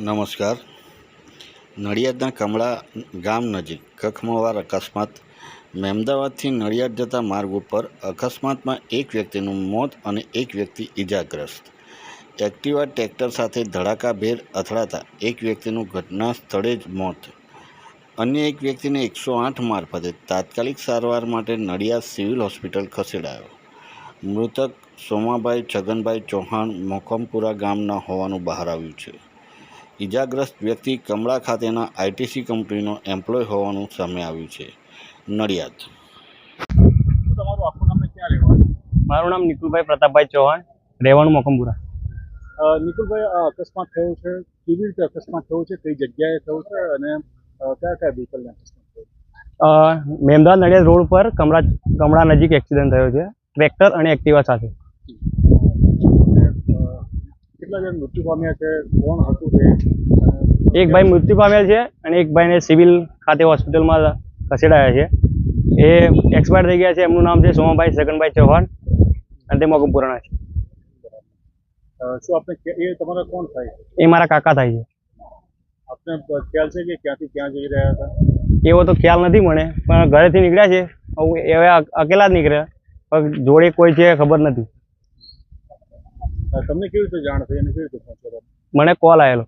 નમસ્કાર. નડિયાદના કમળા ગામ નજીક કખમવાર અકસ્માત. મહેમદાવાદથી નડિયાદ જતા માર્ગ ઉપર અકસ્માતમાં એક વ્યક્તિનું મોત અને એક વ્યક્તિ ઈજાગ્રસ્ત. એક્ટિવા ટ્રેક્ટર સાથે ધડાકાભેર અથડાતા એક વ્યક્તિનું ઘટના સ્થળે જ મોત. અન્ય એક વ્યક્તિને એકસો આઠ મારફતે તાત્કાલિક સારવાર માટે નડિયાદ સિવિલ હોસ્પિટલ ખસેડાયો. મૃતક સોમાભાઈ છગનભાઈ ચૌહાણ મોકમપુરા ગામના હોવાનું બહાર આવ્યું છે. ઈજાગ્રસ્ત વ્યક્તિ કમળા ખાતેના આઈટીસી કંપનીનો એમ્પ્લોય હોવાનું સામે આવ્યું છે. નડિયાદ. મારું નામ નિકુલભાઈ પ્રતાપભાઈ ચૌહાણ રેવાણું મોકમપુરા નિકુલભાઈ આ અકસ્માત થયો છે? કેવી રીતે અકસ્માત થયો છે? કઈ જગ્યાએ થયો છે? અને કયા કયા વ્હીકલને અકસ્માત થયો નડિયાદ રોડ પર કમળા કમળા નજીક એક્સિડન્ટ થયો છે. ટ્રેક્ટર અને એક્ટિવા સાથે. કેટલા જણ મૃત્યુ પામ્યા છે? કોણ હતું તે? અને એક ભાઈ મૃત્યુ પામેલ છે અને એક ભાઈને સિવિલ ખાતે હોસ્પિટલમાં ખસેડાયા છે. એ એક્સપાયર થઈ ગયા છે. એમનું નામ છે સોમાભાઈ સગનભાઈ ચૌહાણ અને તે મોકમપુરાના છે. શું આપણે એ તમારા કોણ થાય? એ મારા કાકા થાય છે. આપને ખ્યાલ છે કે ક્યાંથી ક્યાં જઈ રહ્યા હતા? એવો તો ખ્યાલ નથી મને પણ ઘરેથી નીકળ્યા છે. હવે અકેલા જ નીકળ્યા પણ જોડે કોઈ છે ખબર નથી. તમને કેવી રીતે જાણ થઈ અને કેવી રીતે પહોંચ્યો મને કોલ આવેલો